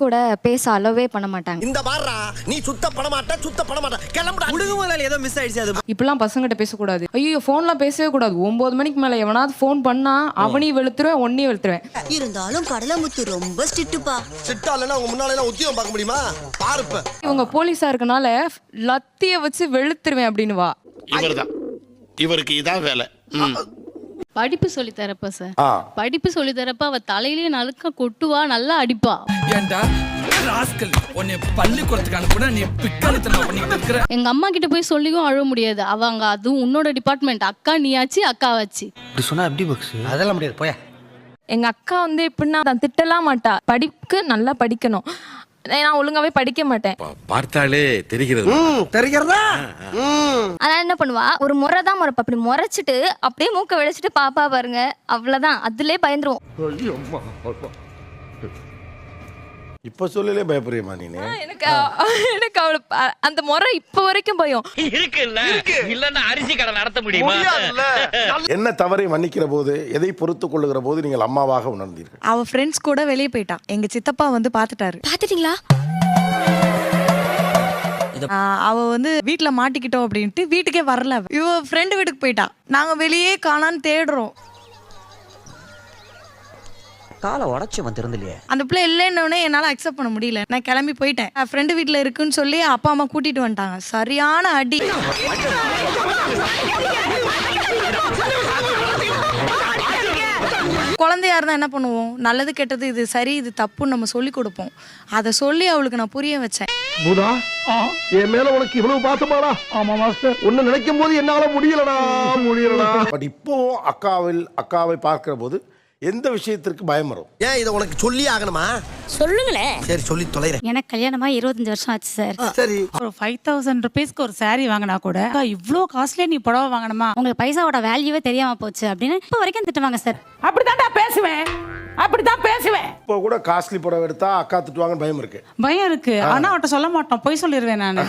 கூட பேச அலோவே பண்ண மாட்டாங்க. இந்த பாருடா நீ சுத்த பட மாட்ட சுத்த பட மாட்ட. கிளம்புடா. முழுகு முதல் ஏதோ மிஸ் ஆயிடுச்சு அது இப்பெல்லாம் பசங்கிட்ட பேசக்கூடாது. ஐயோ ஃபோன்லாம் பேசவே கூடாது. ஒன்பது மணிக்கு மேல எவனாவது ஃபோன் பண்ணா அவனையும் வெளுத்துருவேன் ஒன்னையும் வெளுத்துருவேன். இருந்தாலும் கடலமுத்து ரொம்ப ஸ்ட்ரிக்ட்டுப்பா சிட்டா இல்லைன்னா உங்க முன்னால எல்லாம் உத்தியோகம் பார்க்க முடியுமா? பாருப்ப. இவங்க போலீஸா இருக்கனால லத்திய வச்சு வெளுத்துருவேன் அப்படின்னு வா. இவர்தான். இவருக்கு இதான் வேலை. படிப்பு சொல்லி தரப்ப சார் ஆ. படிப்பு சொல்லி தரப்ப அவ தலையிலேயே நலுக்க கொட்டுவா நல்லா அடிப்பா. ஏன்டா? ராஸ்கல் உன்னை பள்ளிக்கூடத்துக்கு அனுப்புனா நீ பிக்காளித்தனமா பண்ணிட்டு இருக்கிற? எங்க அம்மா கிட்ட போய் சொல்லியும் அழுவ முடியாது. அவங்க அதுவும் உன்னோட டிபார்ட்மெண்ட் அக்கா நீயாச்சு அக்காவாச்சு இப்படி சொன்னா எப்படி பக்ஸ்? அதெல்லாம் முடியாது போயா. எங்க அக்கா வந்து எப்படின்னா நான் திட்டலாம் மாட்டா. படிப்புக்கு நல்லா படிக்கணும். நான் ஒழுங்காவே படிக்க மாட்டேன். பார்த்தாலே தெரிகிறது. தெரிகிறதா? அதனால என்ன பண்ணுவா? ஒரு முறை தான் முறைப்பா. அப்படி முறைச்சிட்டு அப்படியே மூக்க வெடிச்சிட்டு பாப்பா பாருங்க. அவ்வளவுதான். அதுலயே பயந்துருவோம். இப்ப சொல்லலே பயப்படுறியமா நீனு. எனக்கு எனக்கு அவளை அந்த முறை இப்ப வரைக்கும் பயம். என்ன? தவறை மன்னிக்கிற போது எதை பொறுத்துக் கொள்ளுகிற போது நீங்கள் அம்மாவாக உணர்ந்தீர்கள்? அவ ஃப்ரெண்ட்ஸ் கூட வெளியே போயிட்டா. எங்க சித்தப்பா வந்து பாத்துட்டாரு. பாத்துட்டீங்களா? அவ வந்து வீட்ல மாட்டிக்கிட்டோம் அப்படின்ட்டு வீட்டுக்கே வரல அவ. இவ ஃப்ரெண்டு வீட்டுக்கு போயிட்டா. நாங்க வெளியே காணான்னு தேடுறோம். காலை உடச்சு வந்துருந்துலையே அந்த பிள்ளை இல்லைன்னொடனே என்னால அக்செப்ட் பண்ண முடியல. நான் கிளம்பி போயிட்டேன். ஃப்ரெண்டு வீட்ல இருக்குன்னு சொல்லி அப்பா அம்மா கூட்டிட்டு வந்துட்டாங்க. சரியான அடி. குழந்தையா இருந்தா என்ன பண்ணுவோம்? நல்லது கெட்டது இது சரி இது தப்புன்னு நம்ம சொல்லி கொடுப்போம். அதை சொல்லி அவளுக்கு நான் புரிய வச்சேன். பூதா என் மேல உனக்கு இவ்வளவு பாசமாடா? ஆமா மாஸ்டர் உன்னை நினைக்கும் போது என்னால முடியலடா முடியலடா. பட் இப்போ அக்காவில் அக்காவை பார்க்கிற போது எந்த விஷயத்திற்கு பயம் வரும்? ஏன் இதை உனக்கு சொல்லி ஆகணுமா? சொல்லுங்களேன் சரி சொல்லி தொலைறேன். எனக்கு கல்யாணமா இருபத்தஞ்சு வருஷம் ஆச்சு சார். சரி. ஒரு ஃபைவ் தௌசண்ட் ருபீஸ்க்கு ஒரு saree வாங்கினா கூட இவ்வளோ காஸ்ட்லியா நீ புடவை வாங்கணுமா? உங்களுக்கு பைசாவோட வேல்யூவே தெரியாம போச்சு அப்படின்னு இப்ப வரைக்கும் திட்டுவாங்க சார். அப்படித்தான்டா பேசுவேன். அப்படித்தான் பேசுவேன். இப்போ கூட காஸ்ட்லி புடவை எடுத்தா அக்கா திட்டுவாங்கன்னு பயம் இருக்கு. பயம் இருக்கு. ஆனா அவட்ட சொல்ல மாட்டோம். பொய் சொல்லிடுவேன் நான்.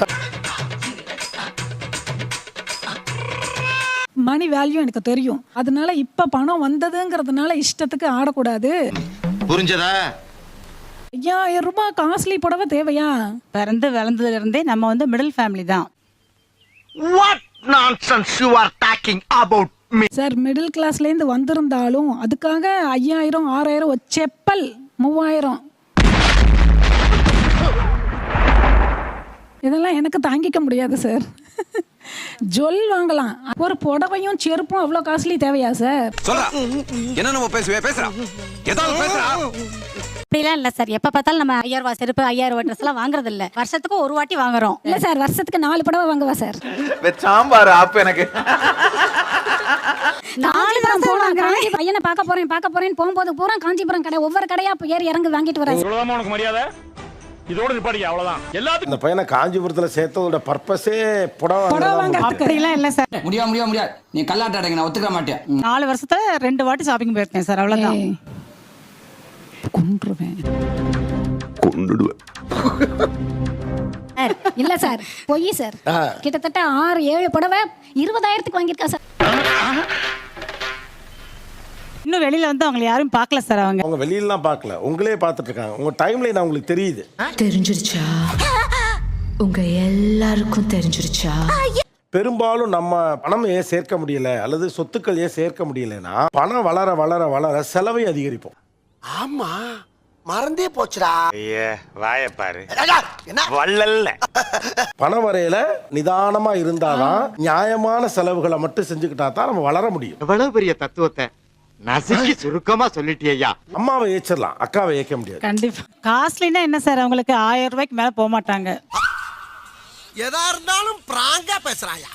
மணி வேல்யூ எனக்கு தெரியும். அதனால இப்ப பணம் வந்ததுங்கிறதுனால இஷ்டத்துக்கு ஆடக்கூடாது. புரிஞ்சதா? ஐயாயிரம் ரூபாய் காஸ்ட்லி புடவை தேவையா? பிறந்து வளர்ந்ததுல இருந்தே நம்ம வந்து மிடில் ஃபேமிலி தான். What nonsense you are talking about sir middle கிளாஸ்ல இருந்து வந்திருந்தாலும் அதுக்காக ஐயாயிரம் ஆறாயிரம் ஒரு செப்பல் மூவாயிரம். இதெல்லாம் எனக்கு தாங்கிக்க முடியாது சார் ஜொல் வாங்கலாம். ஒரு புடவையும் செருப்பும் அவ்வளோ காஸ்ட்லி தேவையா சார்? சொல்றா. என்ன நம்ம பேசுவே? பேசுறா. ஏதாவது பேசுறா. அப்படிலாம் இல்ல சார். எப்ப பார்த்தாலும் நம்ம ஐயாயிரம் ரூபாய் செருப்பு ஐயாயிரம் ரூபாய் ட்ரெஸ் எல்லாம் வாங்குறது இல்ல. வருஷத்துக்கு ஒரு வாட்டி வாங்குறோம். இல்ல சார். வருஷத்துக்கு நாலு புடவை வாங்குவா சார். சாம்பார் அப்ப எனக்கு. காஞ்சிபுரம் காஞ்சி பையனை பார்க்க போறேன் பார்க்க போறேன் போகும்போது பூரா காஞ்சிபுரம் கடை. ஒவ்வொரு கடையா போய் ஏறி இறங்கி வாங்கிட்டு வரேன் உனக்கு மரியாதை? இதோட நிப்பாடி அவ்வளவுதான். எல்லாத்துக்கும் இந்த பையனை காஞ்சிபுரத்துல சேர்த்ததோட பர்பஸே புடவை. அப்படிலாம் இல்ல சார். முடியாது முடியாது முடியாது நீ கல்லாட்ட அடைங்க நான் ஒத்துக்க மாட்டேன். நாலு வருஷத்துல ரெண்டு வாட்டி ஷாப்பிங் போயிருக்கேன் சார் அவ்வளவுதான். கொன்றுவேன். சார் இல்ல சார் பொய் சார். கிட்டத்தட்ட ஆறு ஏழு புடவை இருபதாயிரத்துக்கு வாங்கியிருக்கா சார். இன்னும் வெளியில வந்து அவங்க யாரும் பார்க்கல சார் அவங்க. அவங்க வெளியிலலாம் பார்க்கல. உங்களே பார்த்துட்டு இருக்காங்க உங்க டைம்ல நான் உங்களுக்கு தெரியுது. தெரிஞ்சிருச்சா? உங்க எல்லாருக்கும் தெரிஞ்சிருச்சா? பெரும்பாலும் நம்ம பணம் ஏன் சேர்க்க முடியல? அல்லது சொத்துக்கள் ஏன் சேர்க்க முடியலன்னா பணம் வளர வளர வளர செலவை அதிகரிப்போம். ஆமா. மறந்தே போச்சுடா. வாய பாரு. அடடா, என்ன? வள்ளல்ல. பணம் வரையில நிதானமா இருந்தாதான் நியாயமான செலவுகளை மட்டும் செஞ்சுக்கிட்டா தான் நம்ம வளர முடியும். எவ்வளவு பெரிய தத்துவத்தை நசுக்கி சுருக்கமா சொல்லிட்டியா அம்மாவை ஏச்சிடலாம் அக்காவை ஏற்க முடியாது. கண்டிப்பா. காஸ்ட்லினா என்ன சார்? அவங்களுக்கு ஆயிரம் ரூபாய்க்கு மேல போக மாட்டாங்க. எதா இருந்தாலும் பிராங்கா பேசுறாயா?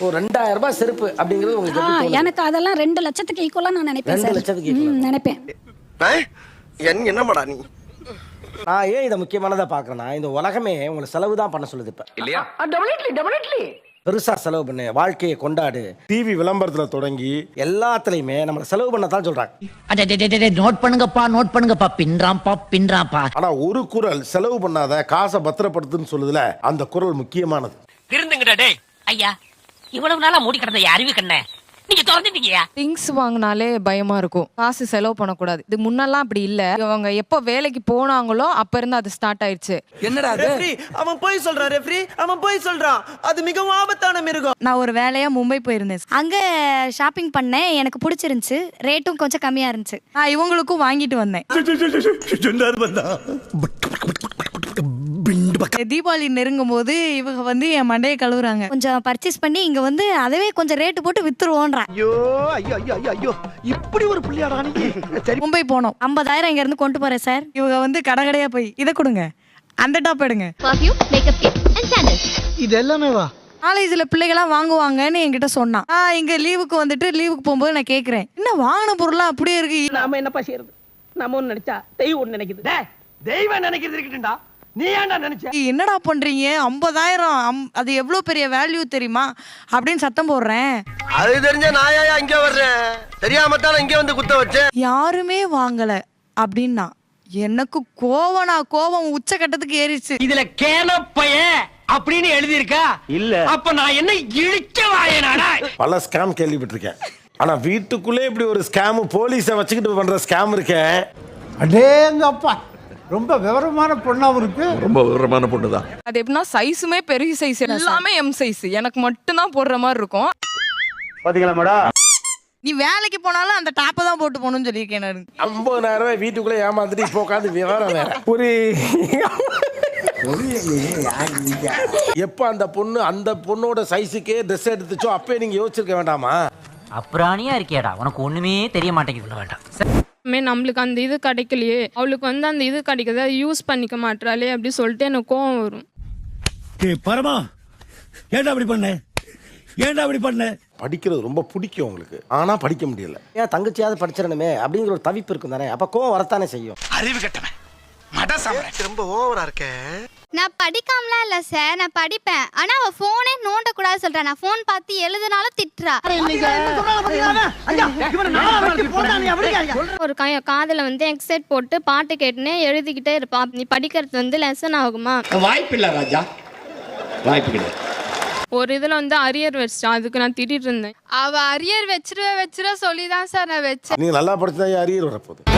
ஒரு ரெண்டாயிரம் ரூபாய் செருப்பு அப்படிங்கிறது உங்களுக்கு எப்படி தோணுது? எனக்கு அதெல்லாம் ரெண்டு லட்சத்துக்கு ஈக்குவலா நான் நினைப்பேன் ரெண்டு சார். லட்சத்துக்கு equal ஆ? ம், நினைப்பேன். என் என்னமாடா நீ? நான் ஏன் இதை முக்கியமானதா பாக்குறேன்னா இந்த உலகமே உங்களை செலவு தான் பண்ண சொல்லுது இப்ப. இல்லையா? பெருசா செலவு பண்ணு வாழ்க்கையை கொண்டாடு. டிவி விளம்பரத்துல தொடங்கி எல்லாத்துலயுமே நம்மள செலவு பண்ண தான் சொல்றாங்க நோட் பண்ணுங்கப்பா நோட் பண்ணுங்கப்பா. பின்றாம்பா பின்றாம்பா ஆனா ஒரு குரல் செலவு பண்ணாத காசை பத்திரப்படுத்துன்னு சொல்லுதுல அந்த குரல் முக்கியமானது. திருந்துங்கடா டேய். ஐயா இவ்வளவு நாளா மூடி கிடந்த அறிவு கண்ண. திங்ஸ் வாங்கினாலே பயமா இருக்கும். காசு செலவு பண்ணக்கூடாது. இது முன்னெல்லாம் அப்படி இல்ல. அவங்க எப்போ வேலைக்கு போனாங்களோ அப்ப இருந்து அது ஸ்டார்ட் ஆயிடுச்சு. என்னடா அவன் போய் சொல்றான் ரெஃப்ரி அவன் போய் சொல்றான். அது மிகவும் ஆபத்தான மிருகம். நான் ஒரு வேலையா மும்பை போயிருந்தேன். அங்க ஷாப்பிங் பண்ணேன். எனக்கு பிடிச்சிருந்துச்சு. ரேட்டும் கொஞ்சம் கம்மியா இருந்துச்சு. நான் இவங்களுக்கும் வாங்கிட்டு வந்தேன். தீபாவளி நெருங்கும் போது இவங்க வந்து என் மண்டையை கழுவுறாங்க. கொஞ்சம் பர்ச்சேஸ் பண்ணி இங்க வந்து அதவே கொஞ்சம் ரேட்டு போட்டு வித்துருவோன்றேன் ஐயோ ஐயோ ஐயோ ஐயோ இப்படி ஒரு புள்ளியாடா நீ. மும்பை போனோம். ஐம்பதாயிரம் இங்க இருந்து கொண்டு போறேன் சார். இவங்க வந்து கடை கடையா போய் இதை கொடுங்க. அந்த டாப் எடுங்க. Perfume makeup kit and sandals இது எல்லாமே வா காலேஜ்ல பிள்ளைகளாம் வாங்குவாங்கன்னு என்கிட்ட சொன்னான். நான் இங்க லீவுக்கு வந்துட்டு லீவுக்கு போகும்போது நான் கேக்குறேன். என்ன வாங்கின பொருளா அப்படியே இருக்கு? நாம என்னப்பா செய்யறது? நம்ம ஒண்ணு நினைச்சா தெய்வம் ஒண்ணு நினைக்குது. தெய்வம் நினைக்கிறது இருக்கட்டும்டா. நீ ஏன்டா நினைச்ச? என்னடா பண்றீங்க? ஐம்பதாயிரம் அது எவ்வளவு பெரிய வேல்யூ தெரியுமா? அப்படின்னு சத்தம் போடுறேன். அது தெரிஞ்ச நாயா இங்க வர்றேன்? தெரியாம தான் இங்க வந்து குத்த வச்சேன்? யாருமே வாங்கல அப்படின்னா எனக்கு கோவம் நான் கோவம் உச்சக்கட்டத்துக்கு ஏறிச்சு இதுல கேனப்பைய அப்படின்னு எழுதி இருக்கா இல்ல. அப்ப நான் என்ன இழிச்ச வாயனாடா? பல ஸ்கேம் கேள்விப்பட்டிருக்கேன். ஆனா வீட்டுக்குள்ளே இப்படி ஒரு ஸ்கேம் போலீஸை வச்சுக்கிட்டு பண்ற ஸ்கேம் இருக்கேன் அடேங்கப்பா. ரொம்ப விவரமான பொண்ணாவும் இருக்கு. ரொம்ப விவரமான பொண்ணு தான் அது எப்படின்னா சைஸுமே பெரிய சைஸ் எல்லாமே எம் சைஸ் எனக்கு மட்டும்தான் போடுற மாதிரி இருக்கும். பாத்தீங்களா மேடம் நீ வேலைக்கு போனாலும் அந்த டாப்பை தான் போட்டு போகணும்னு சொல்லியிருக்கேன் நான். ஐம்பதாயிரம் ரூபாய் வீட்டுக்குள்ளே ஏமாந்துட்டு இப்போ உட்காந்து விவரம் வேற. ஒரு எப்ப அந்த பொண்ணு அந்த பொண்ணோட சைஸுக்கே ட்ரெஸ் எடுத்துச்சோ அப்பே நீங்க யோசிச்சிருக்க வேண்டாமா? அப்புறாணியா இருக்கியாடா? உனக்கு ஒண்ணுமே தெரிய மாட்டேங்குது வேண்டாம். மே நம்மளுக்கு அந்த இது கிடைக்கலையே. அவளுக்கு வந்து அந்த இது கிடைக்குது அதை யூஸ் பண்ணிக்க மாட்டாளே அப்படி சொல்லிட்டு எனக்கு கோவம் வரும். பரமா ஏன்டா அப்படி பண்ண? ஏன்டா அப்படி பண்ண? படிக்கிறது ரொம்ப பிடிக்கும் உங்களுக்கு. ஆனா படிக்க முடியல. ஏன் தங்கச்சியாவது படிச்சிடணுமே அப்படிங்கிற ஒரு தவிப்பு இருக்கும் தானே? அப்ப கோவம் வரத்தானே செய்யும். அறிவு கட்டவன். ரொம்ப ஓவரா இருக்க. நான் படிக்காமலாம் இல்ல சார் நான் படிப்பேன். ஆனா அவ போனே நோண்ட கூடாது சொல்றா. நான் போன் பார்த்து எழுதுனாலும் திட்டுறா. ஒரு கா காதுல வந்து எக்ஸைட் போட்டு பாட்டு கேட்டுனே எழுதிக்கிட்டே இருப்பா. நீ படிக்கிறது வந்து லெசன் ஆகுமா? வாய்ப்பு இல்ல ராஜா. வாய்ப்பு கிடையாது. ஒரு இதுல வந்து அரியர் வச்சிட்டா. அதுக்கு நான் திட்டிட்டு இருந்தேன். அவ அரியர் வச்சிருவ வச்சிருவ சொல்லி தான் சார் நான் வச்சேன். நீங்க நல்லா படிச்சா அரியர் வரப்போகுது.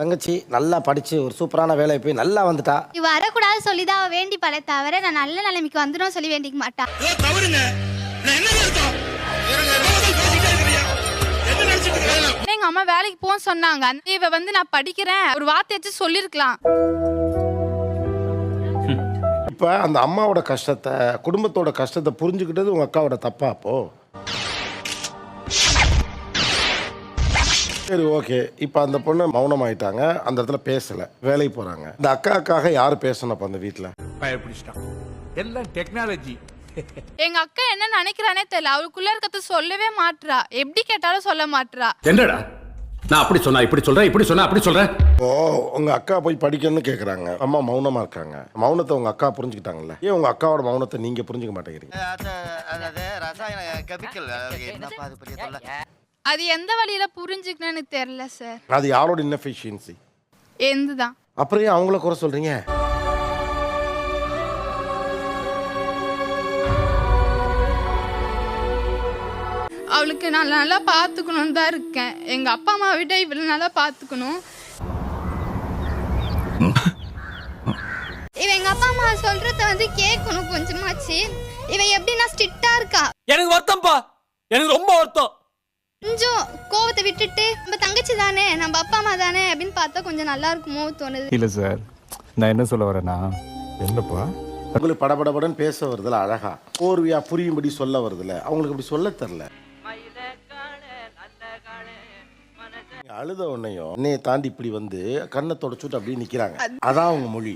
தங்கச்சி நல்லா படிச்சு ஒரு சூப்பரான வேலையை போய் நல்லா வந்துட்டா. இவ வரக்கூடாது சொல்லி தான் வேண்டி பல தவிர நான் நல்ல நிலைமைக்கு வந்துடும் சொல்லி வேண்டிக்க மாட்டா. எங்க அம்மா வேலைக்கு போக சொன்னாங்க. இவ வந்து நான் படிக்கிறேன். ஒரு வார்த்தையாச்சும் சொல்லிருக்கலாம். இப்ப அந்த அம்மாவோட கஷ்டத்தை குடும்பத்தோட கஷ்டத்தை புரிஞ்சுக்கிட்டது உங்க அக்காவோட தப்பா அப்போ? சரி ஓகே. இப்போ அந்த பொண்ணு மௌனமாயிட்டாங்க. அந்த இடத்துல பேசல. வேலைக்கு போறாங்க. இந்த அக்காக்காக யார் பேசணும் அப்ப அந்த வீட்ல? பயப்பிடிச்சிட்டான். எல்லாம் டெக்னாலஜி எங்க அக்கா என்ன நினைக்கிறானே தெரியல. அவளுக்குள்ள இருக்கிறத சொல்லவே மாட்றா. எப்படி கேட்டாலும் சொல்ல மாட்றா. என்னடா? நான் அப்படி சொன்னா இப்படி சொல்றேன் இப்படி சொன்னா அப்படி சொல்றேன். ஓ உங்க அக்கா போய் படிக்கணும்னு கேக்குறாங்க. அம்மா மௌனமா இருக்காங்க. மௌனத்தை உங்க அக்கா புரிஞ்சுக்கிட்டாங்கல்ல. ஏன் உங்க அக்காவோட மௌனத்தை நீங்க புரிஞ்சுக்க மாட்டேங்கிறீங்க? அது எந்த வழியில புரிஞ்சுக்கணும்னு தெரியல சார் அது யாரோட இன்னஃபிஷியன்சி எந்துதான். அப்புறம் ஏன் அவங்கள குறை சொல்றீங்க? அவளுக்கு நான் நல்லா பார்த்துக்கணும்னு தான் இருக்கேன். எங்க அப்பா அம்மா விட இவளை நல்லா பார்த்துக்கணும். இவ எங்க அப்பா அம்மா சொல்றத வந்து கேட்கணும் கொஞ்சமாச்சு. இவ எப்படின்னா ஸ்ட்ரிக்டா இருக்கா? எனக்கு வருத்தம்ப்பா எனக்கு ரொம்ப வருத்தம். கொஞ்சம் கோவத்தை விட்டுட்டு நம்ம தங்கச்சி தானே நம்ம அப்பா அம்மா தானே அப்படின்னு பார்த்தா கொஞ்சம் நல்லா இருக்குமோ தோணுது. இல்ல சார் நான் என்ன சொல்ல வரேன்னா என்னப்பா? உங்களுக்கு படபடபடன்னு பேச வருதுல அழகா கோர்வையா புரியும்படி சொல்ல வருதுல அவங்களுக்கு அப்படி சொல்ல தெரில அழுத உடனேயும் என்னைய தாண்டி இப்படி வந்து கண்ணை தொடச்சுட்டு அப்படியே நிக்கிறாங்க. அதான் அவங்க மொழி.